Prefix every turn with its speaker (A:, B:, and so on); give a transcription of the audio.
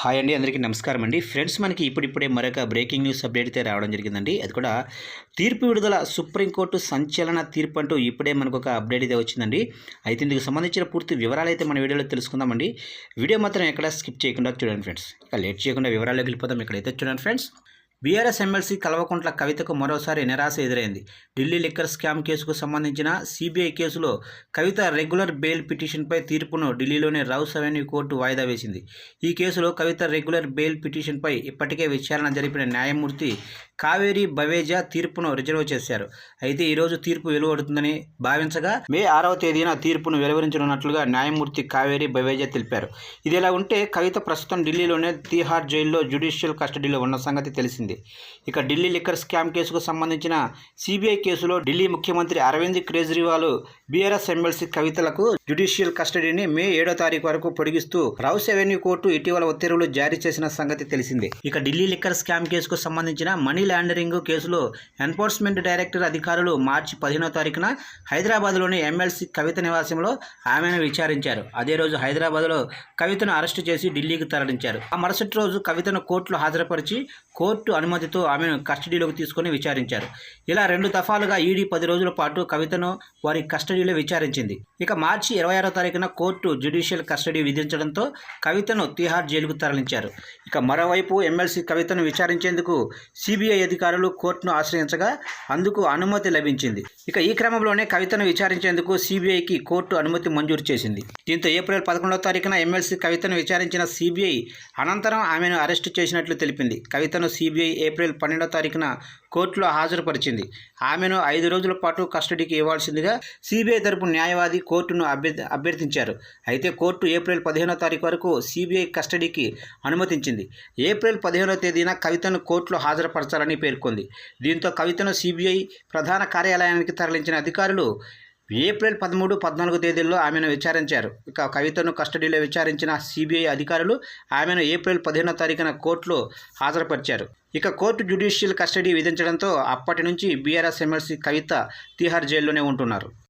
A: Hi అండి అందరికీ నమస్కారం అండి. ఫ్రెండ్స్ మనకి ఇప్పుడిప్పుడే మరొక బ్రేకింగ్ న్యూస్ అప్డేట్ అయితే రావడం జరిగిందండి. అది కూడా తీర్పు విడుదల సుప్రీంకోర్టు సంచలన తీర్పు అంటూ ఇప్పుడే మనకు ఒక అప్డేట్ అయితే వచ్చిందండి. అయితే ఇందుకు సంబంధించిన పూర్తి వివరాలు అయితే మన వీడియోలో తెలుసుకుందామండి. వీడియో మాత్రం ఎక్కడ స్కిప్ చేయకుండా చూడండి ఫ్రెండ్స్. ఇక లేట్ చేయకుండా వివరాల్లోకి వెళ్ళిపోతాం ఇక్కడైతే చూడండి ఫ్రెండ్స్. బీఆర్ఎస్ ఎమ్మెల్సీ కల్వకుంట్ల కవితకు మరోసారి నిరాశ ఎదురైంది. ఢిల్లీ లిక్కర్ స్కామ్ కేసుకు సంబంధించిన సిబిఐ కేసులో కవిత రెగ్యులర్ బెయిల్ పిటిషన్పై తీర్పును ఢిల్లీలోని రౌస్ అవెన్యూ కోర్టు వాయిదా వేసింది. ఈ కేసులో కవిత రెగ్యులర్ బెయిల్ పిటిషన్పై ఇప్పటికే విచారణ జరిపిన న్యాయమూర్తి కావేరి బవేజా తీర్పును రిజర్వ్ చేశారు. అయితే ఈరోజు తీర్పు వెలువడుతుందని భావించగా మే ఆరవ తేదీన తీర్పును వెలువరించనున్నట్లుగా న్యాయమూర్తి కావేరి బవేజా తెలిపారు. ఇదిలా ఉంటే కవిత ప్రస్తుతం ఢిల్లీలోనే తీహార్ జైల్లో జ్యుడిషియల్ కస్టడీలో ఉన్న సంగతి తెలిసింది. ఇక ఢిల్లీ లిక్కర్ స్కామ్ కేసుకు సంబంధించిన సిబిఐ కేసులో ఢిల్లీ ముఖ్యమంత్రి అరవింద్ కేజ్రీవాల్ బీఆర్ఎస్ ఎమ్మెల్సీ కవితలకు జ్యుడిషియల్ కస్టడీని మే ఏడో తారీఖు వరకు పొడిగిస్తూ రౌస్ అవెన్యూ కోర్టు ఇటీవల ఉత్తర్వులు జారీ చేసిన సంగతి తెలిసిందే. ఇక ఢిల్లీ లిక్కర్ స్కామ్ కేసుకు సంబంధించిన మనీ లాండరింగ్ కేసులో ఎన్ఫోర్స్మెంట్ డైరెక్టర్ అధికారులు మార్చి పదిహేనో తారీఖున హైదరాబాద్లోని ఎమ్మెల్సీ కవిత నివాసంలో ఆమెను విచారించారు. అదే రోజు హైదరాబాద్లో కవితను అరెస్టు చేసి ఢిల్లీకి తరలించారు. ఆ మరుసటి రోజు కవితను కోర్టులో హాజరుపరిచి కోర్టు అనుమతితో ఆమెను కస్టడీలోకి తీసుకొని విచారించారు. ఇలా రెండు దఫాలుగా ఈడీ పది రోజుల పాటు కవితను వారి కస్టడీలో విచారించింది. ఇక మార్చి ఇరవై ఆరో తారీఖున కోర్టు జ్యుడిషియల్ కస్టడీ విధించడంతో కవితను తిహార్ జైలుకు తరలించారు. ఇక మరోవైపు ఎమ్మెల్సీ కవితను విచారించేందుకు సిబిఐ అధికారులు కోర్టును ఆశ్రయించగా అందుకు అనుమతి లభించింది. ఇక ఈ క్రమంలోనే కవితను విచారించేందుకు సిబిఐకి కోర్టు అనుమతి మంజూరు చేసింది. దీంతో ఏప్రిల్ పదకొండవ తారీఖున ఎమ్మెల్సీ కవితను విచారించిన సిబిఐ అనంతరం ఆమెను అరెస్టు చేసినట్లు తెలిపింది. కవితను సిబిఐ ఏప్రిల్ పన్నెండవ తారీఖున కోర్టులో హాజరుపరిచింది. ఆమెను ఐదు రోజుల పాటు కస్టడీకి ఇవ్వాల్సిందిగా సిబిఐ తరపు న్యాయవాది కోర్టును అభ్యర్థి అభ్యర్థించారు. అయితే కోర్టు ఏప్రిల్ పదిహేనో తారీఖు వరకు సిబిఐ కస్టడీకి అనుమతించింది. ఏప్రిల్ పదిహేనో తేదీన కవితను కోర్టులో హాజరుపరచాలని పేర్కొంది. దీంతో కవితను సిబిఐ ప్రధాన కార్యాలయానికి తరలించిన అధికారులు ఏప్రిల్ పదమూడు పద్నాలుగు తేదీల్లో ఆమెను విచారించారు. ఇక కవితను కస్టడీలో విచారించిన సిబిఐ అధికారులు ఆమెను ఏప్రిల్ పదిహేనో తారీఖున కోర్టులో హాజరుపరిచారు. ఇక కోర్టు జ్యుడిషియల్ కస్టడీ విధించడంతో అప్పటి నుంచి బీఆర్ఎస్ ఎమ్మెల్సీ కవిత తీహార్ జైల్లోనే ఉంటున్నారు.